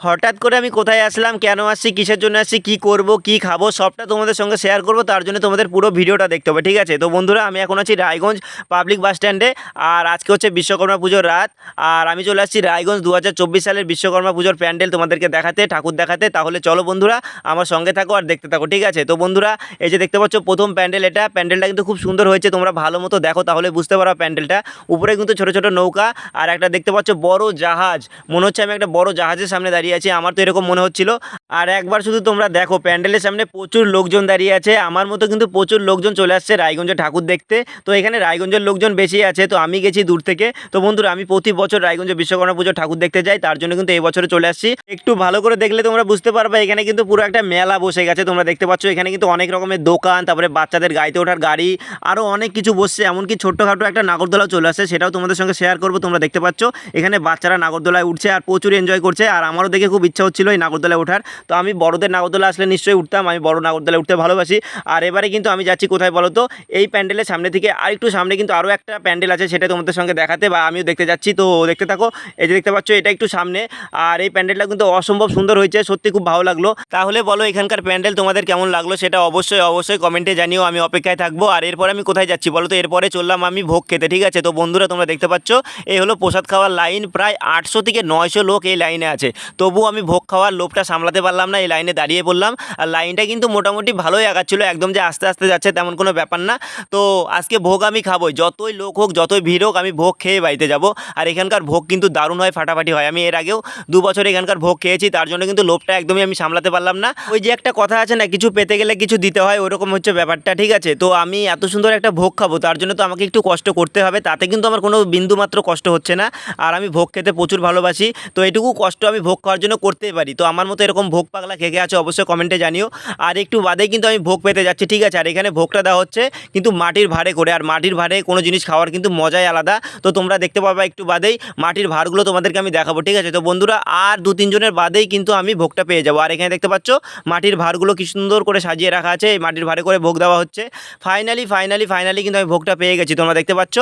হঠাৎ করে আমি কোথায় আসলাম, কেন আসছি, কিসের জন্য আসছি, কি করব, কি খাব, সবটা তোমাদের সঙ্গে শেয়ার করব, তার জন্য তোমাদের পুরো ভিডিওটা দেখতে হবে, ঠিক আছে? তো বন্ধুরা, আমি এখন আছি রায়গঞ্জ পাবলিক বাস স্ট্যান্ডে আর আজকে হচ্ছে বিশ্বকর্মা পুজোর রাত, আর আমি চলে আসছি রায়গঞ্জ দু হাজার চব্বিশ সালের বিশ্বকর্মা পুজোর প্যান্ডেল তোমাদেরকে দেখাতে, ঠাকুর দেখাতে, তাহলে চলো বন্ধুরা, আমার সঙ্গে থাকো আর দেখতে থাকো, ঠিক আছে? তো বন্ধুরা, এই যে দেখতে পাচ্ছ প্রথম প্যান্ডেল এটা, প্যান্ডেলটা কিন্তু খুব সুন্দর হয়েছে, তোমরা ভালো মতো দেখো, তাহলে বুঝতে পারো প্যান্ডেলটা। উপরে কিন্তু ছোট ছোট নৌকা, আর একটা দেখতে পাচ্ছ বড় জাহাজ, মনে হচ্ছে আমি একটা বড় জাহাজের সামনে দাঁড়িয়ে আছি, আমার তো এরকম মনে হচ্ছিল। আর একবার শুধু তোমরা দেখো, প্যান্ডেলের সামনে প্রচুর লোকজন দাঁড়িয়ে আছে। আমার মতো কিন্তু প্রচুর লোকজন চলে আসছে রায়গঞ্জে ঠাকুর দেখতে। তো এখানে রায়গঞ্জের লোকজন বেশি আছে, তো আমি গেছি দূর থেকে। তো বন্ধুরা, আমি প্রতি বছর রায়গঞ্জে বিশ্বকর্মা পুজো ঠাকুর দেখতে যাই, তার জন্য কিন্তু এই বছরে চলে আসছি। একটু ভালো করে দেখলে তোমরা বুঝতে পারবে, এখানে কিন্তু পুরো একটা মেলা বসে গেছে, তোমরা দেখতে পাচ্ছ। এখানে কিন্তু অনেক রকমের দোকান, তারপরে বাচ্চাদের গাড়িতে ওঠার গাড়ি আরও অনেক কিছু বসছে। এমনকি ছোট্টখাটো একটা নাগরদোলাও চলে আসছে, সেটাও তোমাদের সঙ্গে শেয়ার করব, তোমরা দেখতে পাচ্ছ। এখানে বাচ্চারা নাগরদোলায় উঠছে আর প্রচুর এনজয় করছে। আর আমারও দেখে খুব ইচ্ছা হচ্ছিল এই নাগরদোলায় ওঠার। তো আমি বড়দের নাগরদোলা আসলে নিশ্চয়ই উঠতাম, আমি বড় নাগরদোলায় উঠতে ভালোবাসি। আর এবারে কিন্তু আমি যাচ্ছি কোথায় বলো তো? এই প্যান্ডেলের সামনে থেকে আর একটু সামনে কিন্তু আরও একটা প্যান্ডেল আছে, সেটা তোমাদের সঙ্গে দেখাতে বা আমিও দেখতে যাচ্ছি। তো দেখতে থাকো, এই যে দেখতে পাচ্ছ, এটা একটু সামনে। আর এই প্যান্ডেলটা কিন্তু অসম্ভব সুন্দর হয়েছে, সত্যি খুব ভালো লাগল। তাহলে বলো, এখানকার প্যান্ডেল তোমাদের কেমন লাগল সেটা অবশ্যই অবশ্যই কমেন্টে জানিও, আমি অপেক্ষায় থাকব। আর এরপরে আমি কোথায় যাচ্ছি বলো তো? এরপরে চললাম আমি ভোগ খেতে, ঠিক আছে? তো বন্ধুরা, তোমরা দেখতে পাচ্ছ, এই হলো প্রসাদ খাওয়ার লাইন। প্রায় আটশো থেকে নয়শো লোক এই লাইনে আছে। তবু আমি ভোগ খাওয়ার লোভটা সামলাতে পারলাম না, এই লাইনে দাঁড়িয়ে পড়লাম। আর লাইনটা কিন্তু মোটামুটি ভালোই আগাচ্ছিল, একদম যে আস্তে আস্তে যাচ্ছে তেমন কোনো ব্যাপার না। তো আজকে ভোগ আমি খাবোই, যতই লোক হোক, যতই ভিড় হোক, আমি ভোগ খেয়ে বাড়িতে যাব। আর এখানকার ভোগ কিন্তু দারুণ হয়, ফাটাফাটি হয়। আমি এর আগেও দু বছর এখানকার ভোগ খেয়েছি, তার জন্য কিন্তু লোভটা একদমই আমি সামলাতে পারলাম না। ওই যে একটা কথা আছে না, কিছু পেতে গেলে কিছু দিতে হয়, ওরকম হচ্ছে ব্যাপারটা, ঠিক আছে? তো আমি এত সুন্দর একটা ভোগ খাব, তার জন্য তো আমাকে একটু কষ্ট করতে হবে, তাতে কিন্তু আমার কোনো বিন্দু মাত্র কষ্ট হচ্ছে না। আর আমি ভোগ খেতে প্রচুর ভালোবাসি, তো এটুকু কষ্ট আমি ভোগ খাওয়ার জন্য করতেই পারি। তো আমার মতো এরকম ভোগ পাগলা কে আছে অবশ্যই কমেন্টে জানিও। আর একটু বাদেই কিন্তু আমি ভোগ পেতে যাচ্ছি, ঠিক আছে? আর এখানে ভোগটা দেওয়া হচ্ছে কিন্তু মাটির ভাড়ে করে। আর মাটির ভাড়ে কোনো জিনিস খাওয়ার কিন্তু মজাই আলাদা। তো তোমরা দেখতে পাবে একটু বাদেই মাটির ভাড়গুলো তোমাদেরকে আমি দেখাবো, ঠিক আছে? তো বন্ধুরা, আর দু তিনজনের বাদেই কিন্তু আমি ভোগটা পেয়ে যাব। আর এখানে দেখতে পাচ্ছ, মাটির ভাড়গুলো কি সুন্দর করে সাজিয়ে রাখা আছে। এই মাটির ভাড়ে করে ভোগ দেওয়া হচ্ছে। ফাইনালি ফাইনালি ফাইনালি কিন্তু আমি ভোগটা পেয়ে গেছি, তোমরা দেখতে পাচ্ছ।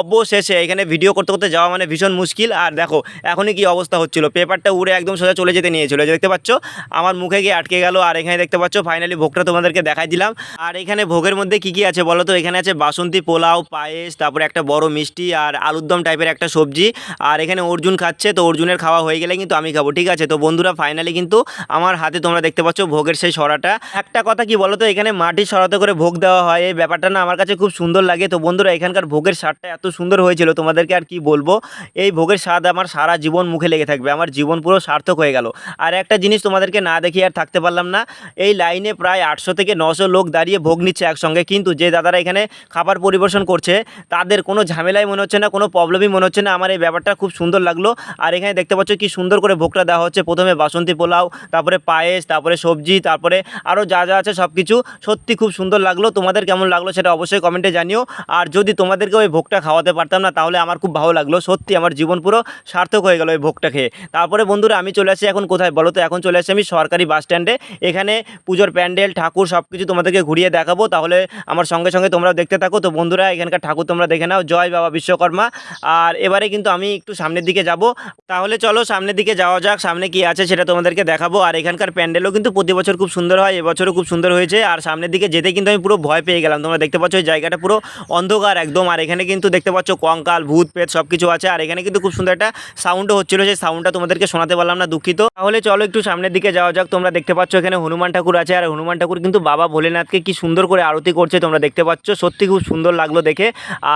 অবশেষে এখানে ভিডিও করতে করতে যাওয়া মানে ভীষণ মুশকিল। আর দেখো, এখনই কি অবস্থা হচ্ছিল? পেপারটা উড়ে একদম সোজা চলে যেতে নিয়েছিল। দেখতে পাচ্ছ, আমার মুখে গিয়ে আটকে গেল, আর এখানে দেখতে পাচ্ছ ফাইনালি ভোগটা তোমাদেরকে দেখাই দিলাম। আর এখানে ভোগের মধ্যে কি কি আছে বলো তো? এখানে আছে বাসন্তী পোলাও, পায়েস, তারপরে একটা বড় মিষ্টি আর আলুর দম টাইপের একটা সবজি। আর এখানে অর্জুন খাচ্ছে, তো অর্জুনের খাওয়া হয়ে গেলে কিন্তু আমি খাব, ঠিক আছে? তো বন্ধুরা ফাইনালি কিন্তু আমার হাতে তোমরা দেখতে পাচ্ছ ভোগের সেই সরাটা। একটা কথা কি বলো তো? এখানে মাটির সরাতে করে ভোগ দেওয়া হয়, এই ব্যাপারটা না আমার কাছে খুব সুন্দর লাগে। তো বন্ধুরা, এখানকার ভোগের স্বাদটা এত সুন্দর হয়েছিল, তোমাদেরকে আর কি বলব? এই ভোগের স্বাদ আমার সারা জীবন মুখে লেগে থাকবে। আমার জীবন পুরো সার্থক হয়ে গেল। আর একটা জিনিস তোমাদেরকে না দেখিয়ে আর থাকতে পারলাম না, এই লাইনে প্রায় আটশো থেকে নশো লোক দাঁড়িয়ে ভোগ নিচ্ছে একসঙ্গে। কিন্তু যে দাদারা এখানে খাবার পরিবেশন করছে, তাদের কোনো ঝামেলাই মনে হচ্ছে না, কোনো প্রবলেমই মনে হচ্ছে না। আমার এই ব্যাপারটা খুব সুন্দর লাগল। আর এখানে দেখতে পাচ্ছ কি সুন্দর করে ভোগটা দেওয়া হচ্ছে। প্রথমে বাসন্তী পোলাও, তারপরে পায়েস, তারপরে সবজি, তারপরে আরও যা যা আছে সব কিছু সত্যি খুব সুন্দর লাগল। তোমাদের কেমন লাগল সেটা অবশ্যই কমেন্টে জানিও। আর যদি তোমাদেরকে ওই ভোগটা খাওয়াতে পারতাম না, তাহলে আমার খুব ভালো লাগল। সত্যি আমার জীবন পুরো সার্থক হয়ে গেল ওই ভোগটা খেয়ে। তারপরে বন্ধুরা আমি চলে আসি এখন কোথায়? বলো তো, এখন চলে আসি আমি সরকারি বাস স্ট্যান্ডে এখানে পুজোর প্যান্ডেল, ঠাকুর সব কিছু তোমাদেরকে ঘুরিয়ে দেখাবো। তাহলে আমার সঙ্গে সঙ্গে তোমরা দেখতে থাকো। তো বন্ধুরা, এখানকার ঠাকুর তোমরা দেখে নাও। জয় বাবা বিশ্বকর্মা। আর এবারে কিন্তু আমি একটু সামনের দিকে যাব। তাহলে চলো সামনের দিকে যাওয়া যাক, সামনে কি আছে সেটা তোমাদেরকে দেখাবো। আর এখানকার প্যান্ডেলও কিন্তু প্রতি বছর খুব সুন্দর হয়, এবছরও খুব সুন্দর হয়েছে। আর সামনের দিকে যেতে কিন্তু আমি পুরো ভয় পেয়ে গেলাম। তোমরা দেখতে পাচ্ছ, এই জায়গাটা পুরো অন্ধকার একদম। আর এখানে কিন্তু দেখতে পাচ্ছ, কঙ্কাল, ভূত পেট সব কিছু আছে। আর এখানে কিন্তু খুব সুন্দর একটা সাউন্ডও হচ্ছিল। সেই সাউন্ডটা তোমাদেরকে শোনাতে পারলাম না, দুঃখিত। তাহলে চলো একটু সামনের দিকে যাওয়া যাক। তোমরা দেখতে পাচ্ছ এখানে হনুমান ঠাকুর আছে, আর হনুমান ঠাকুর কিন্তু বাবা ভোলেনাথকে কি সুন্দর করে আরতি করছে তোমরা দেখতে পাচ্ছ। সত্যি খুব সুন্দর লাগল দেখে।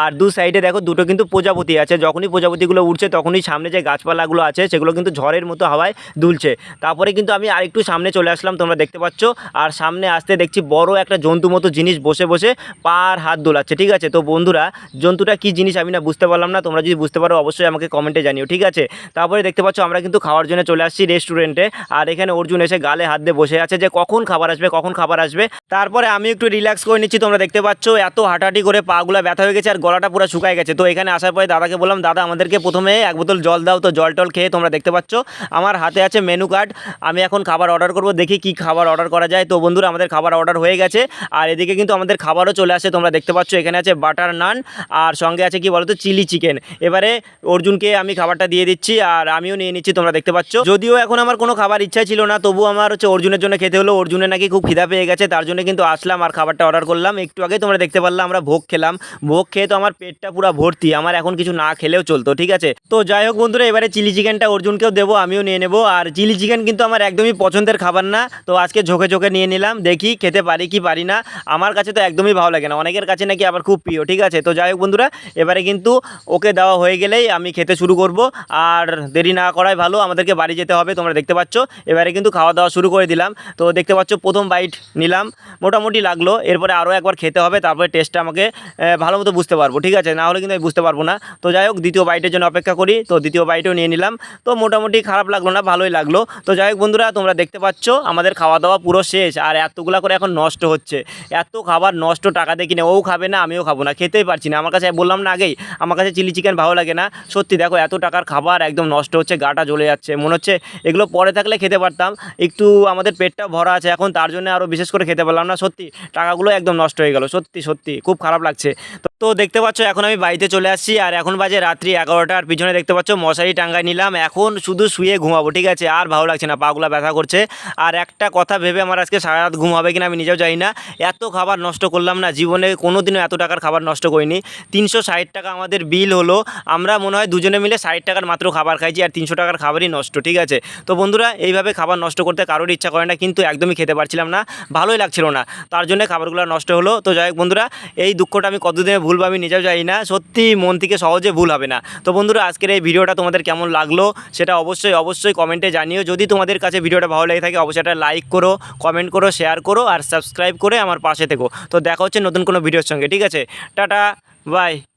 আর দু সাইডে দেখো, দুটো কিন্তু প্রজাপতি আছে। যখনই প্রজাপতিগুলো উঠছে তখনই সামনে যে গাছপালাগুলো আছে, সেগুলো কিন্তু ঝড়ের মতো হাওয়ায় দুলছে। তারপরে কিন্তু আমি আরেকটু সামনে চলে আসলাম, তোমরা দেখতে পাচ্ছ। আর সামনে আসতে দেখছি বড় একটা জন্তু মতো জিনিস বসে বসে পার হাত দোলাচ্ছে, ঠিক আছে? তো বন্ধুরা, জন্তুটা কি জিনিস আমি না বুঝতে পারলাম না। তোমরা যদি বুঝতে পারো, অবশ্যই আমাকে কমেন্টে জানিও, ঠিক আছে? তারপরে দেখতে পাচ্ছ, আমরা কিন্তু খাওয়ার জন্য চলে আসছি রেস্টুরেন্টে আর এখানে অর্জুন এসে গালে হাত দিয়ে বসে আছে যে কখন খাবার আসবে, কখন খাবার আসবে। তারপরে আমি একটু রিল্যাক্স করে নিচ্ছি, তোমরা দেখতে পাচ্ছ এত হাঁটাহাঁটি করে পাগুলা ব্যথা হয়ে গেছে আর গলাটা পুরো শুকায় গেছে। তো এখানে আসার পরে দাদাকে বললাম, দাদা, আমাদেরকে প্রথমে এক বোতল জল দাও, তো জল টল খেয়ে তোমরা দেখতে পাচ্ছ, আমার হাতে আছে মেনু কার্ড আমি এখন খাবার অর্ডার করব, দেখি কি খাবার অর্ডার করা যায়। তো বন্ধুরা, আমাদের খাবার অর্ডার হয়ে গেছে। আর এদিকে কিন্তু আমাদের খাবারও চলে আসে, তোমরা দেখতে পাচ্ছ এখানে আছে বাটার নান আর সঙ্গে আছে কি বলতো চিলি চিকেন এবারে অর্জুনকে আমি খাবারটা দিয়ে দিচ্ছি, আর আমিও নিয়ে নিচ্ছি, তোমরা দেখতে পাচ্ছ পাচ্ছ। যদিও এখন আমার কোনো খাবার ইচ্ছা ছিল না তবু আমার হচ্ছে অর্জুনের জন্য খেতে হলো। অর্জুনের নাকি খুব খিদা পেয়ে গেছে, তার জন্য কিন্তু আসলাম আর খাবারটা অর্ডার করলাম। একটু আগে তোমরা দেখতে পারলাম আমরা ভোগ খেলাম। ভোগ খেয়ে তো আমার পেটটা পুরো ভর্তি, আমার এখন কিছু না খেলেও চলতো, ঠিক আছে? তো যাই হোক বন্ধুরা, এবারে চিলি চিকেনটা অর্জুনকেও দেবো, আমিও নিয়ে নেব। আর চিলি চিকেন কিন্তু আমার একদমই পছন্দের খাবার না, তো আজকে ঝোঁকে ঝোঁকে নিয়ে নিলাম, দেখি খেতে পারি কি পারি না। আমার কাছে তো একদমই ভালো লাগে না, অনেকের কাছে নাকি আবার খুব প্রিয়, ঠিক আছে? তো যাই হোক বন্ধুরা, এবারে কিন্তু ওকে দেওয়া হয়ে গেলেই আমি খেতে শুরু করব। আর দেরি না করাই ভালো, আমাদেরকে বাড়ি যেতে হবে, তোমরা দেখতে পাচ্ছ। এবারে কিন্তু খাওয়া দাওয়া শুরু করে দিলাম। তো দেখতে পাচ্ছ, প্রথম বাইট নিলাম। মোটামুটি লাগল। এরপরে আরও একবার খেতে হবে, তারপরে টেস্টটা আমাকে ভালো মতো বুঝতে পারব, ঠিক আছে? না হলে কিন্তু আমি বুঝতে পারব না। তো যাই হোক, দ্বিতীয় বাইটের জন্য অপেক্ষা করি। তো দ্বিতীয় বাইটও নিয়ে নিলাম। তো মোটামুটি খারাপ লাগল না, ভালোই লাগল। তো যাই হোক বন্ধুরা, তোমরা দেখতে পাচ্ছ, আমাদের খাওয়া দাওয়া পুরো শেষ। আর এতগুলা করে এখন নষ্ট হচ্ছে। এত খাবার নষ্ট, টাকা দিয়ে কিনে ও খাবে না, আমিও খাব না, খেতেই পারছি না। আমার কাছে বললাম না আগেই, আমার কাছে চিলি চিকেন ভালো লাগে না। সত্যি দেখো, এত টাকার খাবার একদম নষ্ট হচ্ছে, গাটা জ্বলে যাচ্ছে মনে হচ্ছে এগুলো পরে থাকলে খেতে পারতাম। একটু আমাদের পেটটা ভরা আছে এখন, তার জন্য আরও বিশেষ করে খেতে পারলাম না। সত্যি, টাকাগুলো একদম নষ্ট হয়ে গেল। সত্যি সত্যি, খুব খারাপ লাগছে। তো দেখতে পাচ্ছ, এখন আমি বাড়িতে চলে আসছি আর এখন বাজে রাত্রি এগারোটার পিছনে দেখতে পাচ্ছ, মশারি টাঙ্গায় নিলাম। এখন শুধু শুয়ে ঘুমাবো, ঠিক আছে? আর ভালো লাগছে না, পাগুলা ব্যথা করছে। আর একটা কথা ভেবে আমার আজকে সারা রাত ঘুম হবে কিনা আমি নিজেও জানি না। এত খাবার নষ্ট করলাম না, জীবনে কোনো দিনও এত টাকার খাবার নষ্ট করিনি। তিনশো ষাট টাকা আমাদের বিল হলো। আমরা মনে হয় দুজনে মিলে ষাট টাকার মাত্র খাবার খাইছি, আর তিনশো টাকার খাবারই নষ্ট ঠিক আছে? তো বন্ধুরা, এইভাবে খাবার নষ্ট করতে কারোর ইচ্ছা করে না, কিন্তু একদমই খেতে পারছিলাম না, ভালোই লাগছিল না। তার জন্য খাবারগুলো নষ্ট হলো। তো যাই হোক বন্ধুরা, এই দুঃখটা আমি কতদিনে ভুলবো আমি নিজেও জানি না, সত্যি মন থেকে সহজে ভুল হবে না। তো বন্ধুরা, আজকের এই ভিডিওটা তোমাদের কেমন লাগল, সেটা অবশ্যই অবশ্যই কমেন্টে জানিও। যদি তোমাদের কাছে ভিডিওটা ভালো লেগে থাকে, অবশ্যই একটা লাইক করো, কমেন্ট করো, শেয়ার করো, আর সাবস্ক্রাইব করে আমার পাশে থেকো। তো দেখা হচ্ছে নতুন কোনো ভিডিওর সঙ্গে, ঠিক আছে? Tata, bye.